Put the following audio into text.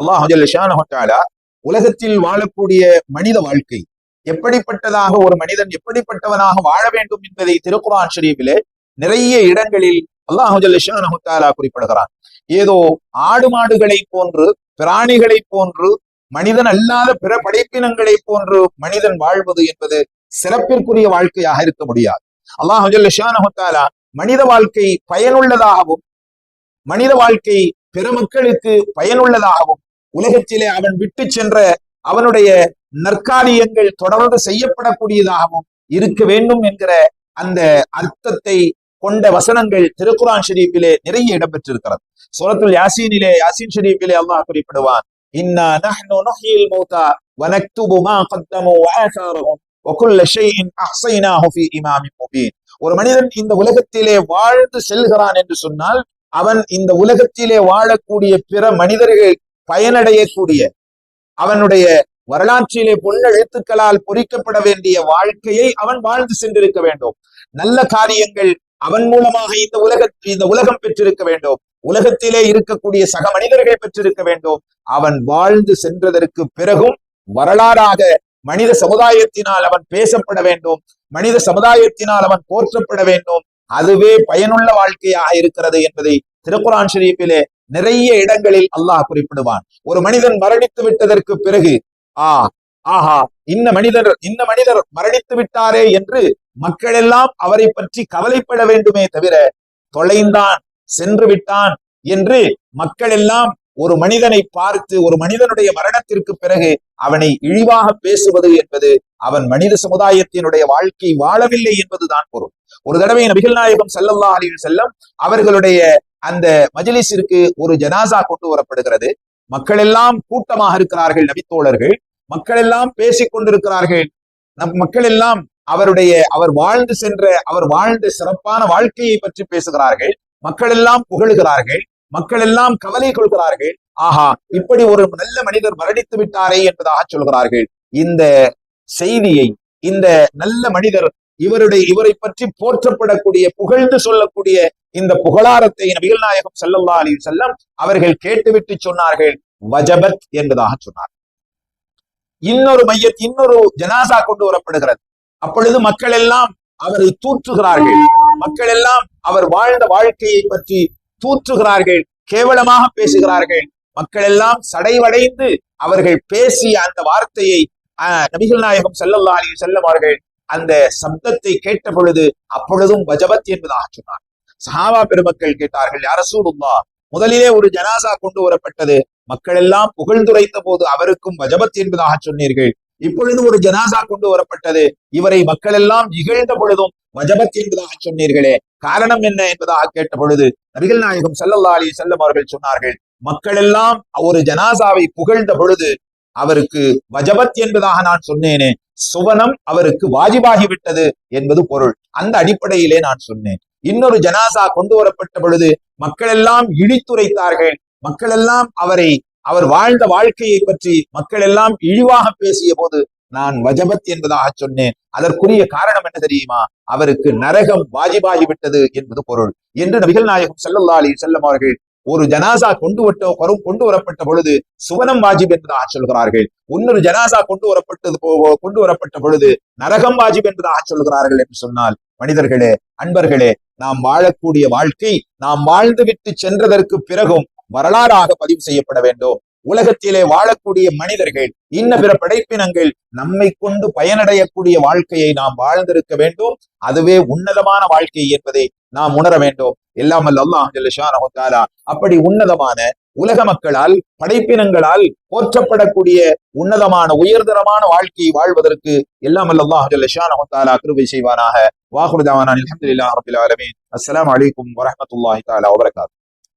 அல்லாஹ் உலகத்தில் வாழக்கூடிய மனித வாழ்க்கை எப்படிப்பட்டதாக ஒரு மனிதன் எப்படிப்பட்டவனாக வாழ வேண்டும் என்பதை திருக்குரான் ஷரீஃபிலே நிறைய இடங்களில் அல்லாஹு குறிப்பிடுகிறான். ஏதோ ஆடு மாடுகளை போன்று பிராணிகளை போன்று மனிதன் அல்லாத பிற படைப்பினங்களை போன்று மனிதன் வாழ்வது என்பது சிறப்பிற்குரிய வாழ்க்கையாக இருக்க முடியாது. அல்லாஹு மனித வாழ்க்கை பயனுள்ளதாகவும் மனித வாழ்க்கை பிற மக்களுக்கு பயனுள்ளதாகவும் உலகத்திலே அவன் விட்டு சென்ற அவனுடைய நற்காரியங்கள் தொடர்ந்து செய்யப்படக்கூடியதாகவும் இருக்க வேண்டும் என்கிற அந்த அர்த்தத்தை கொண்ட வசனங்கள் திருக்குரான் ஷெரீஃபிலே நிறைய இடம்பெற்றிருக்கிறது. சூரத்துல் யாசீனிலே யாசீன் ஷெரீஃபிலே அல்லாஹ் குறிப்பிடுவான் இன்னா நஹ்னு மௌதா வனக்துபு மா கத்தமு வஆசாரஹும் வகுல்ல ஷைஇன் அஹ்ஸைனாஹு ஃபீ இமாமின் முபீன். ஒரு மனிதன் இந்த உலகத்திலே வாழ்ந்து செல்கிறான் என்று சொன்னால் அவன் இந்த உலகத்திலே வாழக்கூடிய பிற மனிதர்கள் பயனடையக்கூடிய அவனுடைய வரலாற்றிலே பொன்னெழுத்துக்களால் பொறிக்கப்பட வேண்டிய வாழ்க்கையை அவன் வாழ்ந்து சென்றிருக்க வேண்டும். நல்ல காரியங்கள் அவன் மூலமாக இந்த உலக இந்த உலகம் பெற்றிருக்க வேண்டும். உலகத்திலே இருக்கக்கூடிய சக மனிதர்கள் பெற்றிருக்க வேண்டும். அவன் வாழ்ந்து சென்றதற்கு பிறகும் வரலாறாக மனித சமுதாயத்தினால் அவன் பேசப்பட வேண்டும். மனித சமுதாயத்தினால் அவன் போற்றப்பட வேண்டும். அதுவே பயனுள்ள வாழ்க்கையாக இருக்கிறது என்பதை திருக்குரான் ஷரீஃபிலே நிறைய இடங்களில் அல்லாஹ் குறிப்பிடுவான். ஒரு மனிதன் மரணித்து விட்டதற்கு பிறகு ஆ ஆஹா இந்த மனிதர் இந்த மனிதர் மரணித்து விட்டாரே என்று மக்கள் எல்லாம் அவரை பற்றி கவலைப்பட வேண்டுமே தவிர தொலைந்தான் சென்று விட்டான் என்று மக்கள் எல்லாம் ஒரு மனிதனை பார்த்து ஒரு மனிதனுடைய மரணத்திற்கு பிறகு அவனை இழிவாக பேசுவது என்பது அவன் மனித சமுதாயத்தினுடைய வாழ்க்கை வாழவில்லை என்பதுதான் பொருள். ஒரு தடவை நபிகள் நாயகம் செல்லல்லா அலிகள் செல்லம் அவர்களுடைய அந்த மஜிலிஸிற்கு ஒரு ஜனாசா கொண்டு வரப்படுகிறது. மக்கள் எல்லாம் கூட்டமாக இருக்கிறார்கள் நபித்தோழர்கள். மக்கள் எல்லாம் பேசிக் கொண்டிருக்கிறார்கள். நம் மக்கள் எல்லாம் அவருடைய அவர் வாழ்ந்து சென்ற அவர் வாழ்ந்த சிறப்பான வாழ்க்கையை பற்றி பேசுகிறார்கள். மக்கள் எல்லாம் புகழுகிறார்கள். மக்கள் எல்லாம் கவலை கொள்கிறார்கள். ஆஹா இப்படி ஒரு நல்ல மனிதர் மரணித்து விட்டாரே என்பதாக சொல்கிறார்கள். இந்த செய்தியை இந்த நல்ல மனிதர் இவருடைய இவரை பற்றி போற்றப்படக்கூடிய புகழ்ந்து சொல்லக்கூடிய இந்த புகழாரத்தை நபிகள் நாயகம் செல்லல்லா அலி செல்லம் அவர்கள் கேட்டுவிட்டு சொன்னார்கள். வஜபத் என்பதாக சொன்னார் இன்னொரு மைய இன்னொரு ஜனாசா கொண்டு வரப்படுகிறது. அப்பொழுது மக்கள் எல்லாம் அவரை தூற்றுகிறார்கள். மக்கள் எல்லாம் அவர் வாழ்ந்த வாழ்க்கையை பற்றி தூற்றுகிறார்கள். கேவலமாக பேசுகிறார்கள். மக்கள் எல்லாம் சடைவடைந்து அவர்கள் பேசிய அந்த வார்த்தையை நபிகள் நாயகம் செல்லல்லா அலி செல்லம் அவர்கள் அந்த சப்தத்தை கேட்ட பொழுது அப்பொழுதும் வஜபத் என்பதாக சொன்னார். சஹாபா பெருமக்கள் கேட்டார்கள் அரசூடுல்லா முதலிலே ஒரு ஜனாசா கொண்டு வரப்பட்டது. மக்கள் எல்லாம் புகழ்ந்துரைத்த போது அவருக்கும் பஜபத் என்பதாக சொன்னீர்கள். இப்பொழுது ஒரு ஜனாசா கொண்டு வரப்பட்டது. இவரை மக்கள் எல்லாம் இகழ்ந்த பொழுதும் வஜபத் என்பதாக சொன்னீர்களே. காரணம் என்ன என்பதாக கேட்ட பொழுது நபிகள் நாயகம் சல்லல்லா அலி செல்லம் அவர்கள் சொன்னார்கள் மக்கள் எல்லாம் ஒரு ஜனாசாவை புகழ்ந்த பொழுது அவருக்கு வஜபத் என்பதாக நான் சொன்னேனே சுவனம் அவருக்கு வாஜிபாகிவிட்டது என்பது பொருள். அந்த அடிப்படையிலே நான் சொன்னேன். இன்னொரு ஜனாசா கொண்டு வரப்பட்ட பொழுது மக்கள் எல்லாம் இழித்துரைத்தார்கள். மக்கள் எல்லாம் அவரை அவர் வாழ்ந்த வாழ்க்கையை பற்றி மக்கள் எல்லாம் இழிவாக பேசிய போது நான் வஜபத் என்பதாக சொன்னேன். அதற்குரிய காரணம் என்ன தெரியுமா? அவருக்கு நரகம் வாஜிபாகி விட்டது என்பது பொருள். என்று நபிகள் நாயகம் செல்லல்லா அலி செல்லம் அவர்கள் ஒரு ஜனாசா கொண்டு வட்ட கொண்டு வரப்பட்ட பொழுது சுவனம் வாஜிப் என்பதாக சொல்கிறார்கள். இன்னொரு ஜனாசா கொண்டு வரப்பட்டது கொண்டு வரப்பட்ட பொழுது நரகம் வாஜிப் என்பதாக சொல்கிறார்கள் என்று சொன்னால் மனிதர்களே அன்பர்களே நாம் வாழக்கூடிய வாழ்க்கை நாம் வாழ்ந்து விட்டு சென்றதற்கு பிறகும் வரலாறாக பதிவு செய்யப்பட வேண்டும். உலகத்திலே வாழக்கூடிய மனிதர்கள் இன்ன பிற படைப்பினங்கள் நம்மை கொண்டு பயனடையக்கூடிய வாழ்க்கையை நாம் வாழ்ந்திருக்க வேண்டும். அதுவே உன்னதமான வாழ்க்கை என்பதை நாம் உணர வேண்டும். எல்லாம் அல்லாஹ் அப்படி உன்னதமான உலக மக்களால் படைப்பினங்களால் போற்றப்படக்கூடிய உன்னதமான உயர்தரமான வாழ்க்கையை வாழ்வதற்கு எல்லாம் அல்லாஹ் கிருபை செய்வானாக. வாகுருதாவான அலமதுல்லா ரபில் ஆலமீன். அஸ்லாம் வலைக்கும் வரமத்துல்லாஹி தாலா வபரகாத்